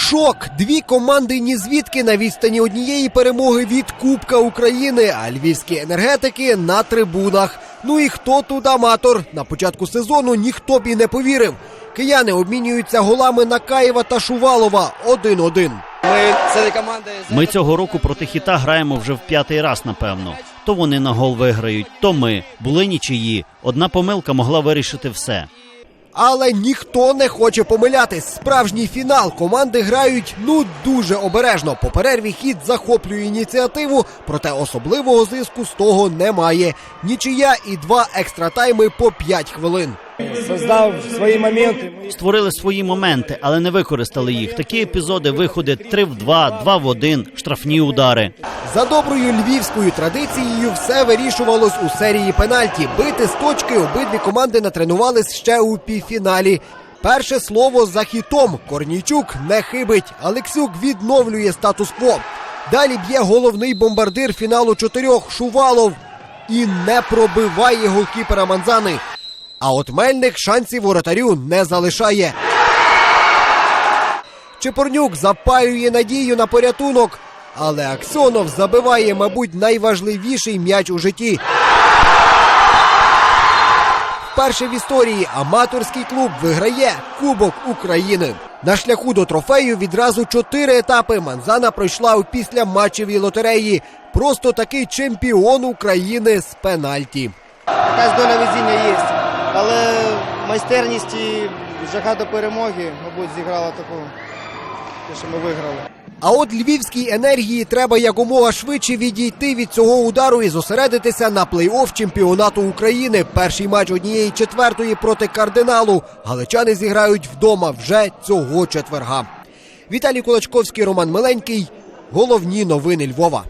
Шок! Дві команди ні звідки на відстані однієї перемоги від Кубка України, а львівські енергетики на трибунах. Ну і хто тут аматор? На початку сезону ніхто б і не повірив. Кияни обмінюються голами Накаєва та Шувалова 1-1. Ми це не команда. Ми цього року проти хіта граємо вже в п'ятий раз, напевно. То вони на гол виграють, то ми. Були нічиї. Одна помилка могла вирішити все. Але ніхто не хоче помилятись. Справжній фінал команди грають ну дуже обережно. По перерві хід захоплює ініціативу, проте особливого зиску з того немає. Нічия і два екстратайми по 5 хвилин. Создав свої моменти. Створили свої моменти, але не використали їх. Такі епізоди виходи 3 в 2, 2 в 1, штрафні удари. За доброю львівською традицією все вирішувалось у серії пенальті. Бити з точки обидві команди натренувались ще у півфіналі. Перше слово за хітом. Корнійчук не хибить. Алексюк відновлює статус-кво. Далі б'є головний бомбардир фіналу чотирьох Шувалов і не пробиває голкіпера Манзани. А от Мельник шансів воротарю не залишає. Чепурнюк запаює надію на порятунок, але Аксьонов забиває, мабуть, найважливіший м'яч у житті. Вперше в історії аматорський клуб виграє Кубок України. На шляху до трофею відразу чотири етапи Манзана пройшла у післяматчевій лотереї. Просто такий чемпіон України з пенальті. Якась доля везіння є. Але майстерність і жага до перемоги, мабуть, зіграла таку, що ми виграли. А от львівській енергії треба якомога швидше відійти від цього удару і зосередитися на плей-офф чемпіонату України. Перший матч однієї четвертої проти кардиналу. Галичани зіграють вдома вже цього четверга. Віталій Кулачковський, Роман Миленький. Головні новини Львова.